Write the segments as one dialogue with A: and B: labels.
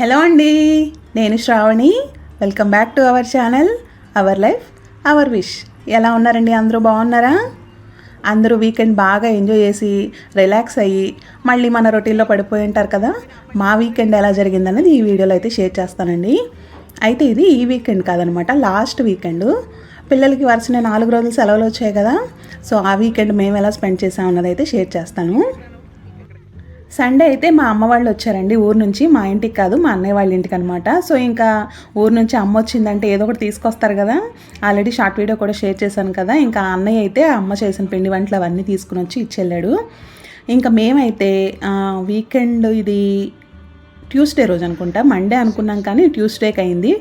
A: Hello అండి నేను Shravani. Welcome back to our channel our life our wish ఎలా ఉన్నారండి? అందరూ బాగున్నారా? అందరూ వీకెండ్ బాగా ఎంజాయ్ చేసి రిలాక్స్ అయ్యి మళ్ళీ మన రొటీన్లో పడిపోయి ఉంటారు కదా? మా వీకెండ్ ఎలా జరిగిందనేది ఈ వీడియోలో అయితే షేర్ చేస్తానండి. అయితే ఇది ఈ వీకెండ్ కాదనమాట లాస్ట్ వీకెండ్ పిల్లలకి వరుసనే నాలుగు రోజులు సెలవులు వచ్చాయి కదా సో ఆ వీకెండ్ మేము ఎలా స్పెండ్ చేసాం అన్నది అయితే షేర్ చేస్తాను. సండే అయితే మా అమ్మ వాళ్ళు వచ్చారండి ఊరు నుంచి. మా ఇంటికి కాదు మా అన్నయ్య వాళ్ళ ఇంటికి అనమాట సో ఇంకా ఊరు నుంచి అమ్మ వచ్చిందంటే ఏదో ఒకటి తీసుకొస్తారు కదా. ఆల్రెడీ షార్ట్ వీడియో కూడా షేర్ చేశాను కదా. ఇంకా అన్నయ్య అయితే అమ్మ చేసిన పిండి వంటలు అవన్నీ తీసుకుని వచ్చి ఇచ్చెళ్ళాడు. ఇంకా మేమైతే వీకెండ్ ఇది ట్యూస్డే రోజు అనుకుంటా. మండే అనుకున్నాం కానీ ట్యూస్డేకి అయింది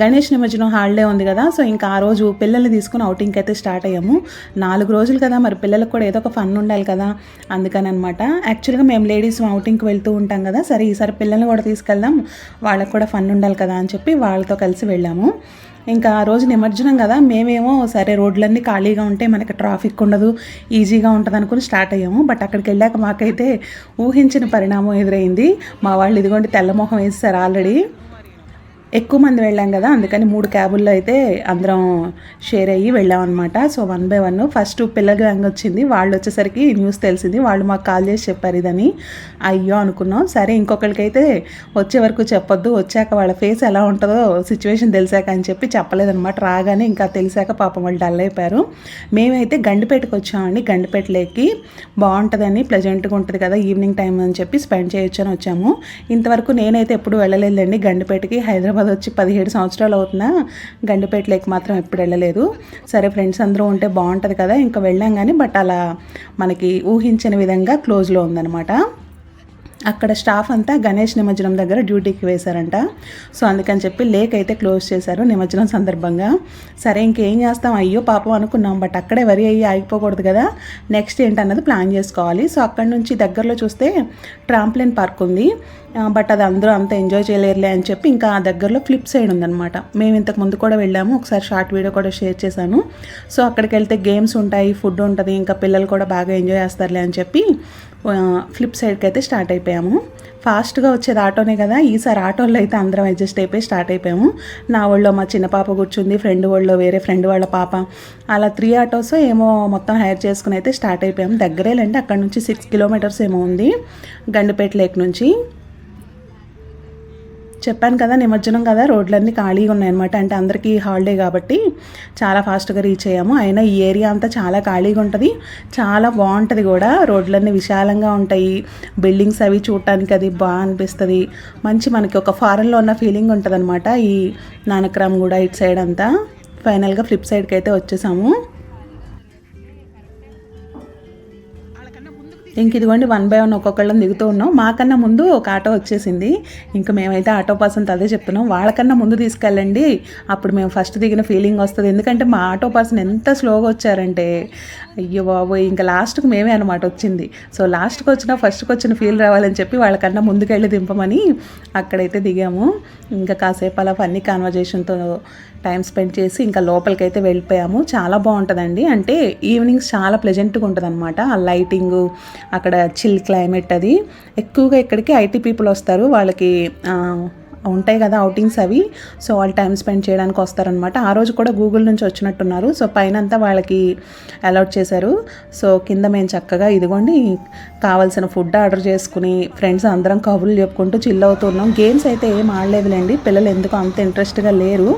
A: గణేష్ నిమజ్జనం హాలిడే ఉంది కదా సో ఇంకా ఆ రోజు పిల్లల్ని తీసుకుని అవుటింగ్కి అయితే స్టార్ట్ అయ్యాము. నాలుగు రోజులు కదా మరి పిల్లలకు కూడా ఏదో ఒక ఫన్ ఉండాలి కదా అందుకని అనమాట యాక్చువల్గా మేము లేడీస్ అవుటింగ్కి వెళ్తూ ఉంటాం కదా సరే ఈసారి పిల్లల్ని కూడా తీసుకెళ్దాం వాళ్ళకు కూడా ఫన్ ఉండాలి కదా అని చెప్పి వాళ్ళతో కలిసి వెళ్ళాము. ఇంకా ఆ రోజు నిమజ్జనం కదా మేమేమో సరే రోడ్లన్నీ ఖాళీగా ఉంటే మనకి ట్రాఫిక్ ఉండదు ఈజీగా ఉంటుంది అనుకుని స్టార్ట్ అయ్యాము. బట్ అక్కడికి వెళ్ళాక మాకైతే ఊహించిన పరిణామం ఎదురైంది. మా వాళ్ళు ఇదిగోండి తెల్లమొహం వేస్తారు ఆల్రెడీ. ఎక్కువ మంది వెళ్ళాం కదా అందుకని మూడు క్యాబుల్లో అయితే అందరం షేర్ అయ్యి వెళ్ళాం అనమాట so one by one first పిల్ల గ్యాంగ్ వచ్చింది. వాళ్ళు వచ్చేసరికి న్యూస్ తెలిసింది. వాళ్ళు మాకు కాల్ చేసి చెప్పారు ఇదని. అయ్యో అనుకున్నాం. సరే ఇంకొకరికైతే వచ్చే వరకు చెప్పొద్దు. వచ్చాక వాళ్ళ ఫేస్ ఎలా ఉంటుందో సిచ్యువేషన్ తెలిసాక అని చెప్పి చెప్పలేదన్నమాట. రాగానే ఇంకా తెలిసాక పాపం వాళ్ళు డల్ అయిపోయారు. మేమైతే గండిపేటకు వచ్చామండి. గండిపేట లేక్కి బాగుంటుందని ప్లెజెంట్గా ఉంటుంది కదా ఈవినింగ్ టైం అని చెప్పి స్పెండ్ చేయొచ్చు అని వచ్చాము. ఇంతవరకు నేనైతే ఎప్పుడు వెళ్ళలేదండి గండిపేటకి హైదరాబాద్ వచ్చి పదిహేడు సంవత్సరాలు అవుతున్నా గండిపేట లేక్ మాత్రం ఎప్పుడు వెళ్ళలేదు. సరే ఫ్రెండ్స్ అందరూ ఉంటే బాగుంటుంది కదా ఇంకా వెళ్ళాం కానీ బట్ అలా మనకి ఊహించిన విధంగా క్లోజ్లో ఉందన్నమాట. అక్కడ స్టాఫ్ అంతా గణేష్ నిమజ్జనం దగ్గర డ్యూటీకి వేశారంట. సో అందుకని చెప్పి లేక్ అయితే క్లోజ్ చేశారు నిమజ్జనం సందర్భంగా. సరే ఇంకేం చేస్తాం? అయ్యో పాపం అనుకున్నాం బట్ అక్కడే వరి అయ్యి ఆగిపోకూడదు కదా. నెక్స్ట్ ఏంటన్నది ప్లాన్ చేసుకోవాలి. సో అక్కడ నుంచి దగ్గరలో చూస్తే ట్రాంప్లైన్ పార్క్ ఉంది. బట్ అది అందరూ అంత ఎంజాయ్ చేయలేరులే అని చెప్పి ఇంకా ఆ దగ్గరలో ఫ్లిప్ సైడ్ ఉందన్నమాట. మేము ఇంతకు ముందు కూడా వెళ్ళాము. ఒకసారి షార్ట్ వీడియో కూడా షేర్ చేశాను. సో అక్కడికి వెళ్తే గేమ్స్ ఉంటాయి ఫుడ్ ఉంటుంది ఇంకా పిల్లలు కూడా బాగా ఎంజాయ్ చేస్తారులే అని చెప్పి ఫ్లిప్ సైడ్కి అయితే స్టార్ట్ అయిపోయాము. ఫాస్ట్గా వచ్చేది ఆటోనే కదా ఈసారి ఆటోలో అయితే అందరం అడ్జస్ట్ అయిపోయి స్టార్ట్ అయిపోయాము. నా ఒళ్ళో మా చిన్న పాప కూర్చుంది ఫ్రెండ్ ఒళ్ళో వేరే ఫ్రెండ్ వాళ్ళ పాప. అలా త్రీ ఆటోస్ ఏమో మొత్తం హైర్ చేసుకుని అయితే స్టార్ట్ అయిపోయాము. దగ్గరేలండి అక్కడ నుంచి సిక్స్ కిలోమీటర్స్ ఏమో ఉంది గండిపేట లేక్ నుంచి. చెప్పాను కదా నిమజ్జనం కదా రోడ్లన్నీ ఖాళీగా ఉన్నాయన్నమాట. అంటే అందరికీ హాలిడే కాబట్టి చాలా ఫాస్ట్గా రీచ్ అయ్యాము. అయినా ఈ ఏరియా అంతా చాలా ఖాళీగా ఉంటుంది. చాలా బాగుంటుంది కూడా. రోడ్లన్నీ విశాలంగా ఉంటాయి. బిల్డింగ్స్ అవి చూడటానికి అది బాగా అనిపిస్తుంది. మంచి మనకి ఒక ఫారెన్లో ఉన్న ఫీలింగ్ ఉంటుంది ఈ నానక్రామ్ కూడా ఇటు సైడ్ అంతా. ఫైనల్గా ఫ్లిప్ సైడ్కి అయితే వచ్చేసాము. ఇంక ఇదిగోండి వన్ బై వన్ ఒక్కొక్కళ్ళని దిగుతూ ఉన్నాం. మాకన్నా ముందు ఒక ఆటో వచ్చేసింది. ఇంకా మేమైతే ఆటో పర్సన్తో అదే చెప్తున్నాం. వాళ్ళకన్నా ముందు తీసుకెళ్ళండి. అప్పుడు మేము ఫస్ట్ దిగిన ఫీలింగ్ వస్తుంది. ఎందుకంటే మా ఆటో పర్సన్ ఎంత స్లోగా వచ్చారంటే అయ్యో బాబోయ్ ఇంకా లాస్ట్కి మేమే అనమాట వచ్చింది. సో లాస్ట్కి వచ్చిన ఫస్ట్కి వచ్చిన ఫీల్ రావాలని చెప్పి వాళ్ళకన్నా ముందుకెళ్ళి దింపమని అక్కడైతే దిగాము. ఇంకా కాసేపు అలా ఫన్నీ కాన్వర్జేషన్తో టైం స్పెండ్ చేసి ఇంకా లోపలికైతే వెళ్ళిపోయాము. చాలా బాగుంటుందండి. అంటే ఈవినింగ్స్ చాలా ప్లెజెంట్గా ఉంటుంది అనమాట ఆ లైటింగ్ అక్కడ చిల్ క్లైమేట్ అది. ఎక్కువగా ఇక్కడికి ఐటీ పీపుల్ వస్తారు. వాళ్ళకి ఉంటాయి కదా అవుటింగ్స్ అవి. సో వాళ్ళు టైం స్పెండ్ చేయడానికి వస్తారనమాట ఆ రోజు కూడా గూగుల్ నుంచి వచ్చినట్టున్నారు. సో పైన అంతా వాళ్ళకి అలౌట్ చేశారు. సో కింద మేము చక్కగా ఇదిగోండి కావాల్సిన ఫుడ్ ఆర్డర్ చేసుకుని ఫ్రెండ్స్ అందరం కబుర్లు చెప్పుకుంటూ చిల్ అవుతున్నాం గేమ్స్ అయితే ఏం ఆడలేదులేండి. పిల్లలు ఎందుకు అంత ఇంట్రెస్ట్గా లేరు.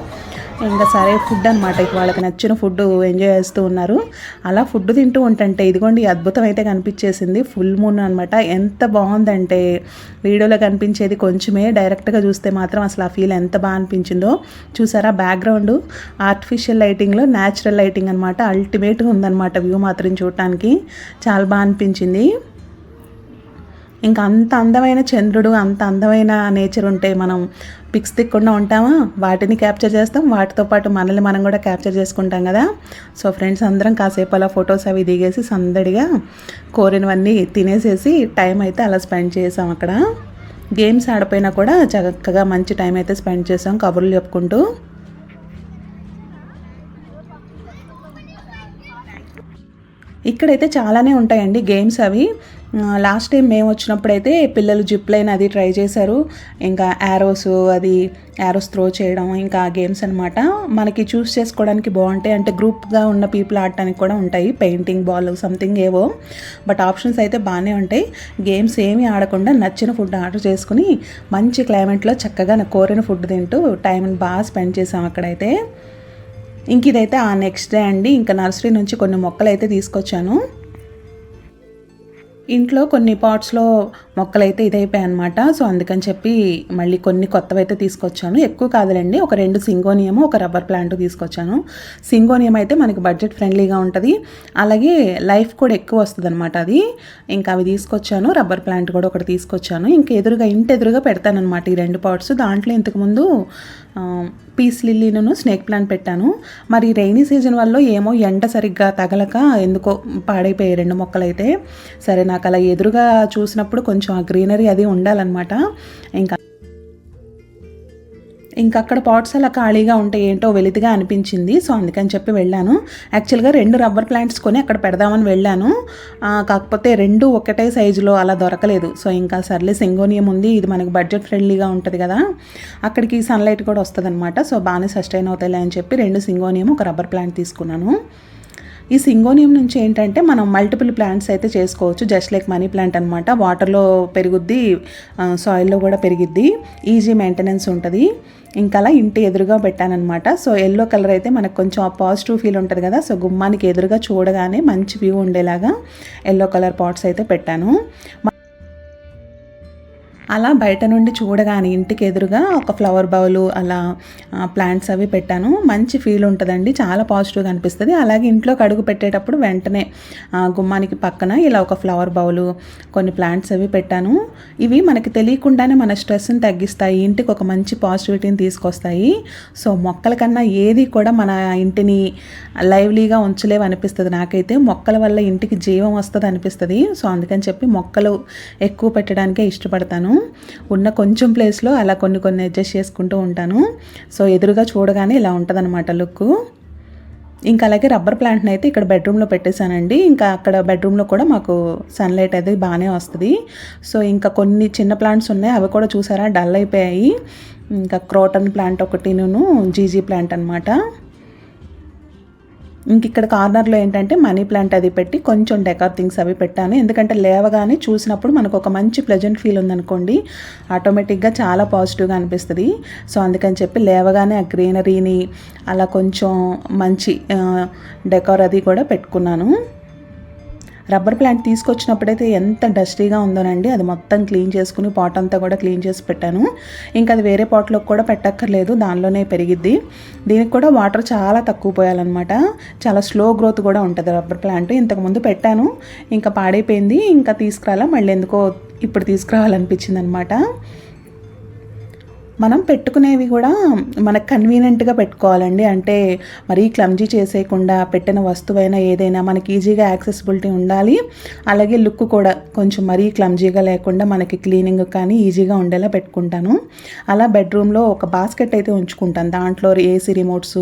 A: ఇంకా సరే ఫుడ్ అనమాట వాళ్ళకి నచ్చిన ఫుడ్ ఎంజాయ్ చేస్తూ ఉన్నారు. అలా ఫుడ్ తింటూ ఉంటుంటే ఇదిగోండి ఈ అద్భుతం అయితే కనిపించేసింది. ఫుల్ మూన్ అనమాట ఎంత బాగుందంటే వీడియోలో కనిపించేది కొంచెమే. డైరెక్ట్గా చూస్తే మాత్రం అసలు ఆ ఫీల్ ఎంత బాగా అనిపించిందో. చూసారా? బ్యాక్గ్రౌండ్ ఆర్టిఫిషియల్ లైటింగ్లో న్యాచురల్ లైటింగ్ అనమాట అల్టిమేట్గా ఉందన్నమాట వ్యూ మాత్రం చూడటానికి. చాలా బాగా అనిపించింది. ఇంకా అంత అందమైన చంద్రుడు అంత అందమైన నేచర్ ఉంటే మనం పిక్స్ తిక్కకుండా ఉంటామా? వాటిని క్యాప్చర్ చేస్తాం. వాటితో పాటు మనల్ని మనం కూడా క్యాప్చర్ చేసుకుంటాం కదా. సో ఫ్రెండ్స్ అందరం కాసేపు అలా ఫొటోస్ అవి దిగేసి సందడిగా కోరినవన్నీ తినేసేసి టైం అయితే అలా స్పెండ్ చేసాం అక్కడ. గేమ్స్ ఆడిపోయినా కూడా చక్కగా మంచి టైం అయితే స్పెండ్ చేసాం కబుర్లు చెప్పుకుంటూ. ఇక్కడైతే చాలానే ఉంటాయండి గేమ్స్ అవి. లాస్ట్ టైం మేము వచ్చినప్పుడైతే పిల్లలు జిప్ లైన్ అది ట్రై చేశారు. ఇంకా యారోస్ అది యారోస్ త్రో చేయడం ఇంకా గేమ్స్ అనమాట మనకి చూస్ చేసుకోవడానికి బాగుంటాయి. అంటే గ్రూప్గా ఉన్న పీపుల్ ఆడటానికి కూడా ఉంటాయి. పెయింటింగ్ బాల్ సంథింగ్ ఏవో. బట్ ఆప్షన్స్ అయితే బాగానే ఉంటాయి. గేమ్స్ ఏమీ ఆడకుండా నచ్చిన ఫుడ్ ఆర్డర్ చేసుకుని మంచి క్లైమేట్లో చక్కగా నా కోరిన ఫుడ్ తింటూ టైంని బాగా స్పెండ్ చేసాం అక్కడైతే. ఇంక ఇదైతే ఆ నెక్స్ట్ డే అండి. ఇంకా నర్సరీ నుంచి కొన్ని మొక్కలు అయితే తీసుకొచ్చాను. ఇంట్లో కొన్ని పాట్స్లో మొక్కలైతే ఇదైపోయాయి అనమాట సో అందుకని చెప్పి మళ్ళీ కొన్ని కొత్తవి అయితే తీసుకొచ్చాను. ఎక్కువ కాదులండి ఒక రెండు సింగోనియము ఒక రబ్బర్ ప్లాంట్ తీసుకొచ్చాను. సింగోనియం అయితే మనకి బడ్జెట్ ఫ్రెండ్లీగా ఉంటుంది. అలాగే లైఫ్ కూడా ఎక్కువ వస్తుంది అనమాట అది. ఇంకా అవి తీసుకొచ్చాను రబ్బర్ ప్లాంట్ కూడా ఒకటి తీసుకొచ్చాను. ఇంకా ఎదురుగా ఇంటి ఎదురుగా పెడతానమాట ఈ రెండు పాట్స్ దాంట్లో ఇంతకుముందు పీస్ లిల్లీను స్నేక్ ప్లాంట్ పెట్టాను. మరి రైనీ సీజన్ వల్ల ఏమో ఎండ సరిగ్గా తగలక ఎందుకో పాడైపోయాయి రెండు మొక్కలైతే. సరే నాకు అలా ఎదురుగా చూసినప్పుడు కొంచెం ఆ గ్రీనరీ అది ఉండాలన్నమాట. ఇంకా ఇంకా అక్కడ పాట్స్ అలా ఖాళీగా ఉంటే ఏంటో వెలితిగా అనిపించింది. సో అందుకని చెప్పి వెళ్ళాను. యాక్చువల్గా రెండు రబ్బర్ ప్లాంట్స్ కొని అక్కడ పెడదామని వెళ్ళాను. కాకపోతే రెండు ఒకటే సైజులో అలా దొరకలేదు. సో ఇంకా సర్లే సింగోనియం ఉంది. ఇది మనకు బడ్జెట్ ఫ్రెండ్లీగా ఉంటుంది కదా. అక్కడికి సన్లైట్ కూడా వస్తుంది అనమాట సో బాగానే సస్టైన్ అవుతాయి అని చెప్పి రెండు సింగోనియం ఒక రబ్బర్ ప్లాంట్ తీసుకున్నాను. ఈ సింగోనియం నుంచి ఏంటంటే మనం మల్టిపుల్ ప్లాంట్స్ అయితే చేసుకోవచ్చు. జస్ట్ లైక్ మనీ ప్లాంట్ అనమాట వాటర్లో పెరుగుద్ది సాయిల్లో కూడా పెరిగిద్ది. ఈజీ మెయింటెనెన్స్ ఉంటుంది. ఇంకా అలా ఇంటి ఎదురుగా పెట్టానమాట సో ఎల్లో కలర్ అయితే మనకు కొంచెం ఆ పాజిటివ్ ఫీల్ ఉంటుంది కదా. సో గుమ్మానికి ఎదురుగా చూడగానే మంచి వ్యూ ఉండేలాగా ఎల్లో కలర్ పాట్స్ అయితే పెట్టాను. అలా బయట నుండి చూడగానే ఇంటికి ఎదురుగా ఒక ఫ్లవర్ బౌలు అలా ప్లాంట్స్ అవి పెట్టాను. మంచి ఫీల్ ఉంటుందండి. చాలా పాజిటివ్గా అనిపిస్తుంది. అలాగే ఇంట్లోకి అడుగు పెట్టేటప్పుడు వెంటనే గుమ్మానికి పక్కన ఇలా ఒక ఫ్లవర్ బౌలు కొన్ని ప్లాంట్స్ అవి పెట్టాను. ఇవి మనకి తెలియకుండానే మన స్ట్రెస్ని తగ్గిస్తాయి. ఇంటికి ఒక మంచి పాజిటివిటీని తీసుకొస్తాయి. సో మొక్కల కన్నా ఏది కూడా మన ఇంటిని లైవ్లీగా ఉంచలేవు అనిపిస్తుంది నాకైతే. మొక్కల వల్ల ఇంటికి జీవం వస్తుంది అనిపిస్తుంది సో అందుకని చెప్పి మొక్కలు ఎక్కువ పెట్టడానికే ఇష్టపడతాను. ఉన్న కొంచెం ప్లేస్లో అలా కొన్ని కొన్ని అడ్జస్ట్ చేసుకుంటూ ఉంటాను. సో ఎదురుగా చూడగానే ఇలా ఉంటుందన్నమాట లుక్ ఇంకా అలాగే రబ్బర్ ప్లాంట్ని అయితే ఇక్కడ బెడ్రూమ్లో పెట్టేశానండి. ఇంకా అక్కడ బెడ్రూమ్లో కూడా మాకు సన్లైట్ అయితే బాగానే వస్తుంది. సో ఇంకా కొన్ని చిన్న ప్లాంట్స్ ఉన్నాయి. అవి కూడా చూసారా? డల్ అయిపోయాయి. ఇంకా క్రోటన్ ప్లాంట్ ఒకటిను జీజీ ప్లాంట్ అనమాట ఇంక ఇక్కడ కార్నర్లో ఏంటంటే మనీ ప్లాంట్ అది పెట్టి కొంచెం డెకార్ థింగ్స్ అవి పెట్టాను. ఎందుకంటే లేవగానే చూసినప్పుడు మనకు ఒక మంచి ప్లెజెంట్ ఫీల్ ఉందనుకోండి ఆటోమేటిక్గా చాలా పాజిటివ్గా అనిపిస్తుంది. సో అందుకని చెప్పి లేవగానే ఆ గ్రీనరీని అలా కొంచెం మంచి డెకార్ అది కూడా పెట్టుకున్నాను. రబ్బర్ ప్లాంట్ తీసుకొచ్చినప్పుడైతే ఎంత డస్టీగా ఉందోనండి. అది మొత్తం క్లీన్ చేసుకుని పాట్ అంతా కూడా క్లీన్ చేసి పెట్టాను. ఇంకా అది వేరే పాట్లోకి కూడా పెట్టక్కర్లేదు దానిలోనే పెరిగిద్ది. దీనికి కూడా వాటర్ చాలా తక్కువ పోయాలన్నమాట. చాలా స్లో గ్రోత్ కూడా ఉంటుంది రబ్బర్ ప్లాంట్. ఇంతకుముందు పెట్టాను ఇంకా పాడైపోయింది. ఇంకా తీసుకురాలా మళ్ళీ ఎందుకో ఇప్పుడు తీసుకురావాలనిపించింది అనమాట మనం పెట్టుకునేవి కూడా మనకు కన్వీనియంట్గా పెట్టుకోవాలండి. అంటే మరీ క్లమ్జీ చేసేయకుండా పెట్టిన వస్తువైనా ఏదైనా మనకి ఈజీగా యాక్సెసిబిలిటీ ఉండాలి. అలాగే లుక్ కూడా కొంచెం మరీ క్లమ్జీగా లేకుండా మనకి క్లీనింగ్ కానీ ఈజీగా ఉండేలా పెట్టుకుంటాను. అలా బెడ్రూమ్లో ఒక బాస్కెట్ అయితే ఉంచుకుంటాను. దాంట్లో AC remotes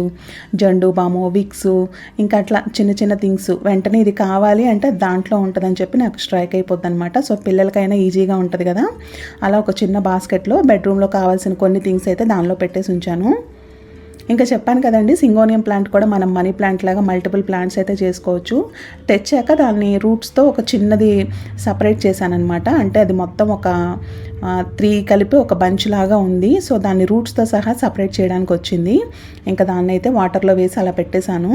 A: Zandu balm Vicks ఇంకా అట్లా చిన్న చిన్న థింగ్స్ వెంటనే ఇది కావాలి అంటే దాంట్లో ఉంటుందని చెప్పి నాకు స్ట్రైక్ అయిపోద్ది అనమాట సో పిల్లలకైనా ఈజీగా ఉంటుంది కదా. అలా ఒక చిన్న బాస్కెట్లో బెడ్రూమ్లో కావాల్సిన కొన్ని థింగ్స్ అయితే దానిలో పెట్టేసి ఉంచాను. ఇంకా చెప్పాను కదండి సింగోనియం ప్లాంట్ కూడా మనం మనీ ప్లాంట్ లాగా మల్టిపుల్ ప్లాంట్స్ అయితే చేసుకోవచ్చు. తెచ్చాక దాన్ని రూట్స్తో ఒక చిన్నది సపరేట్ చేశానమాట అంటే అది మొత్తం ఒక త్రీ కలిపి ఒక బంచ్ లాగా ఉంది. సో దాన్ని రూట్స్తో సహా సపరేట్ చేయడానికి వచ్చింది. ఇంకా దాన్ని అయితే వాటర్లో వేసి అలా పెట్టేశాను.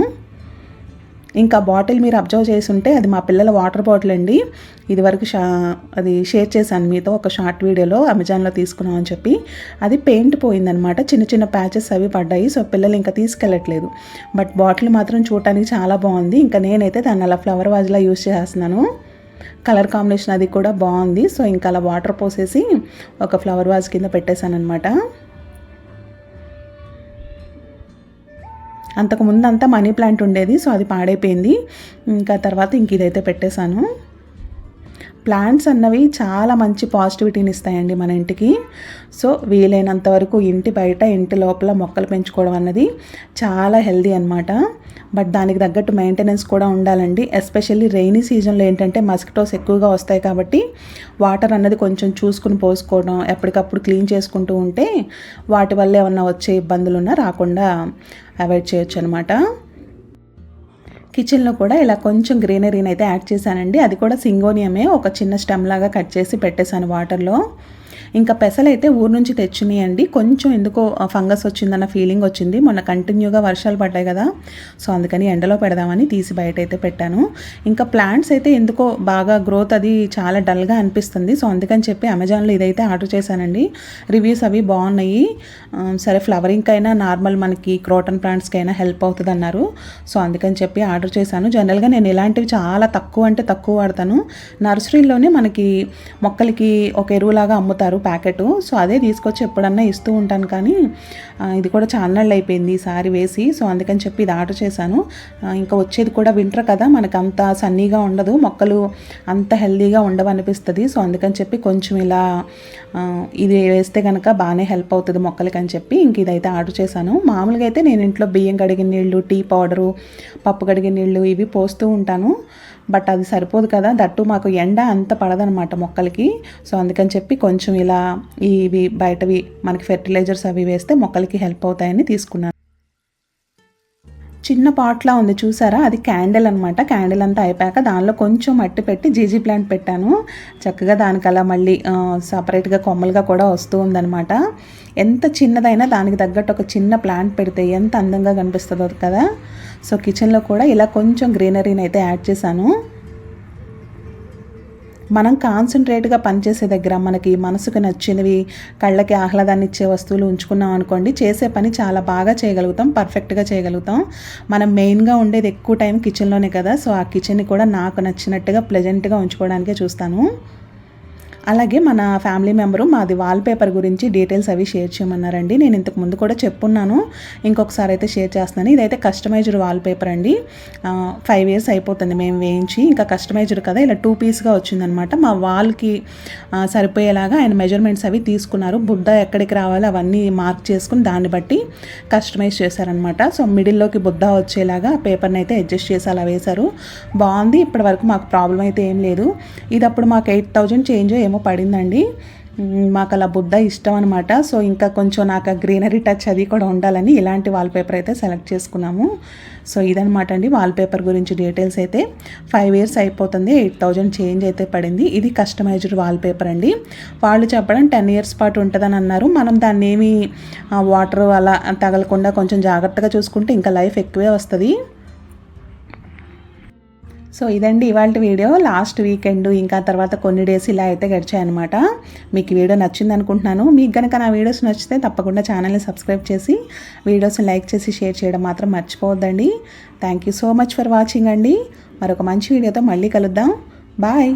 A: ఇంకా బాటిల్ మీరు అబ్జర్వ్ చేసి ఉంటే అది మా పిల్లల వాటర్ బాటిల్ అండి. ఇదివరకు షా అది షేర్ చేశాను మీతో ఒక షార్ట్ వీడియోలో అమెజాన్లో తీసుకున్నాం అని చెప్పి. అది పెయింట్ పోయిందనమాట. చిన్న చిన్న ప్యాచెస్ అవి పడ్డాయి సో పిల్లలు ఇంకా తీసుకెళ్ళట్లేదు. బట్ బాటిల్ మాత్రం చూడటానికి చాలా బాగుంది. ఇంకా నేనైతే దాన్ని అలా ఫ్లవర్ వాజ్లా యూజ్ చేస్తున్నాను. కలర్ కాంబినేషన్ అది కూడా బాగుంది. సో ఇంకా అలా వాటర్ పోసేసి ఒక ఫ్లవర్ వాజ్ కింద పెట్టేశాను అనమాట అంతకుముందు అంతా మనీ ప్లాంట్ ఉండేది సో అది పాడైపోయింది. ఇంకా తర్వాత ఇంక ఇదైతే పెట్టేశాను. ప్లాంట్స్ అన్నవి చాలా మంచి పాజిటివిటీని ఇస్తాయండి మన ఇంటికి. సో వీలైనంత వరకు ఇంటి బయట ఇంటి లోపల మొక్కలు పెంచుకోవడం అన్నది చాలా హెల్దీ అనమాట బట్ దానికి తగ్గట్టు మెయింటెనెన్స్ కూడా ఉండాలండి. ఎస్పెషల్లీ రెయినీ సీజన్లో ఏంటంటే మస్కిటోస్ ఎక్కువగా వస్తాయి కాబట్టి వాటర్ అన్నది కొంచెం చూసుకుని పోసుకోవడం ఎప్పటికప్పుడు క్లీన్ చేసుకుంటూ ఉంటే వాటి వల్ల ఏమన్నా వచ్చే ఇబ్బందులున్నా రాకుండా అవాయిడ్ చేయొచ్చు అనమాట కిచెన్లో కూడా ఇలా కొంచెం గ్రీనరీని అయితే యాడ్ చేశానండి. అది కూడా సింగోనియమే. ఒక చిన్న స్టెమ్ లాగా కట్ చేసి పెట్టేశాను వాటర్లో. ఇంకా పెసలైతే ఊరు నుంచి తెచ్చినాయండి. కొంచెం ఎందుకో ఫంగస్ వచ్చిందన్న ఫీలింగ్ వచ్చింది. మొన్న కంటిన్యూగా వర్షాలు పడ్డాయి కదా. సో అందుకని ఎండలో పెడదామని తీసి బయట అయితే పెట్టాను. ఇంకా ప్లాంట్స్ అయితే ఎందుకో బాగా గ్రోత్ అది చాలా డల్గా అనిపిస్తుంది. సో అందుకని చెప్పి అమెజాన్లో ఇదైతే ఆర్డర్ చేశానండి. రివ్యూస్ అవి బాగున్నాయి. సరే ఫ్లవరింగ్కైనా అయినా నార్మల్ మనకి క్రోటన్ ప్లాంట్స్కి అయినా హెల్ప్ అవుతుంది అన్నారు సో అందుకని చెప్పి ఆర్డర్ చేశాను. జనరల్గా నేను ఇలాంటివి చాలా తక్కువ అంటే తక్కువ వాడతాను. నర్సరీలోనే మనకి మొక్కలకి ఒక ఎరువులాగా అమ్ముతారు. ప్యాకెట్. సో అదే తీసుకొచ్చి ఎప్పుడన్నా ఇస్తూ ఉంటాను కానీ ఇది కూడా చాలా అయిపోయింది ఈసారి వేసి. సో అందుకని చెప్పి ఇది ఆర్డర్ చేశాను. ఇంకా వచ్చేది కూడా వింటర్ కదా మనకు అంత సన్నీగా ఉండదు మొక్కలు అంత హెల్దీగా ఉండవు అనిపిస్తుంది సో అందుకని చెప్పి కొంచెం ఇలా ఇది వేస్తే కనుక బాగానే హెల్ప్ అవుతుంది మొక్కలకి అని చెప్పి ఇంక ఇదైతే ఆర్డర్ చేశాను. మామూలుగా అయితే నేను ఇంట్లో బియ్యం కడిగిన నీళ్ళు టీ పౌడరు పప్పు కడిగిన నీళ్ళు ఇవి పోస్తూ ఉంటాను. బట్ అది సరిపోదు కదా. దట్టు మాకు ఎండ అంత పడదనమాట మొక్కలకి. సో అందుకని చెప్పి కొంచెం ఇలా ఇవి బయటవి మనకి ఫెర్టిలైజర్స్ అవి వేస్తే మొక్కలకి హెల్ప్ అవుతాయని తీసుకున్నాను. చిన్న పాట్లా ఉంది చూసారా? అది క్యాండిల్ అనమాట క్యాండిల్ అంతా అయిపోయాక దానిలో కొంచెం మట్టి పెట్టి జీజీ ప్లాంట్ పెట్టాను. చక్కగా దానికలా మళ్ళీ సపరేట్గా కొమ్మలుగా కూడా వస్తూ ఉందనమాట ఎంత చిన్నదైనా దానికి తగ్గట్టు ఒక చిన్న ప్లాంట్ పెడితే ఎంత అందంగా కనిపిస్తుందో కదా. సో కిచెన్లో కూడా ఇలా కొంచెం గ్రీనరీని అయితే యాడ్ చేశాను. మనం కాన్సన్ట్రేట్గా పనిచేసే దగ్గర మనకి మనసుకు నచ్చినవి కళ్ళకి ఆహ్లాదాన్ని ఇచ్చే వస్తువులు ఉంచుకున్నాం అనుకోండి చేసే పని చాలా బాగా చేయగలుగుతాం పర్ఫెక్ట్గా చేయగలుగుతాం. మనం మెయిన్గా ఉండేది ఎక్కువ టైం కిచెన్లోనే కదా సో ఆ కిచెన్ని కూడా నాకు నచ్చినట్టుగా ప్లెజెంట్గా ఉంచుకోవడానికే చూస్తాను. అలాగే మన ఫ్యామిలీ మెంబరు మాది వాల్పేపర్ గురించి డీటెయిల్స్ అవి షేర్ చేయమన్నారండి. నేను ఇంతకు ముందు కూడా చెప్పున్నాను. ఇంకొకసారి అయితే షేర్ చేస్తున్నాను. ఇదైతే కస్టమైజ్డ్ వాల్పేపర్ అండి. ఫైవ్ ఇయర్స్ అయిపోతుంది మేము వేయించి. ఇంకా కస్టమైజ్డ్ కదా ఇలా టూ పీస్గా వచ్చిందనమాట. మా వాల్కి సరిపోయేలాగా ఆయన మెజర్మెంట్స్ అవి తీసుకున్నారు. బుడ్డ ఎక్కడికి రావాలో అవన్నీ మార్క్ చేసుకుని దాన్ని బట్టి కస్టమైజ్ చేశారనమాట. సో మిడిల్లోకి బుద్ధ వచ్చేలాగా పేపర్ని అయితే అడ్జస్ట్ చేసి అలా వేశారు. బాగుంది. ఇప్పటి వరకు మాకు ప్రాబ్లం అయితే ఏం లేదు. ఇది అప్పుడు మాకు ఎయిట్ థౌజండ్ చేంజ్ ఏమో పడిందండి. మాకు అలా బుద్ధ ఇష్టం అనమాట సో ఇంకా కొంచెం నాకు గ్రీనరీ టచ్ అది కూడా ఉండాలని ఇలాంటి వాల్పేపర్ అయితే సెలెక్ట్ చేసుకున్నాము. సో ఇదనమాట అండి వాల్పేపర్ గురించి డీటెయిల్స్ అయితే. ఫైవ్ ఇయర్స్ అయిపోతుంది ఎయిట్ థౌజండ్ చేంజ్ అయితే పడింది. ఇది కస్టమైజ్డ్ వాల్పేపర్ అండి. వాళ్ళు చెప్పడం టెన్ ఇయర్స్ పాటు ఉంటుందని అన్నారు. మనం దాన్ని ఏమి వాటర్ అలా తగలకుండా కొంచెం జాగ్రత్తగా చూసుకుంటే ఇంకా లైఫ్ ఎక్కువే వస్తుంది. సో ఇదండి ఇవాళ వీడియో. లాస్ట్ వీకెండ్ ఇంకా తర్వాత కొన్ని డేస్ ఇలా అయితే గడిచాయన్నమాట మీకు వీడియో నచ్చింది అనుకుంటున్నాను. మీకు కనుక నా వీడియోస్ నచ్చితే తప్పకుండా ఛానల్ని సబ్స్క్రైబ్ చేసి వీడియోస్ని లైక్ చేసి షేర్ చేయడం మాత్రం మర్చిపోవద్దండి. Thank you so much for watching అండి. మరొక మంచి వీడియోతో మళ్ళీ కలుద్దాం. బాయ్.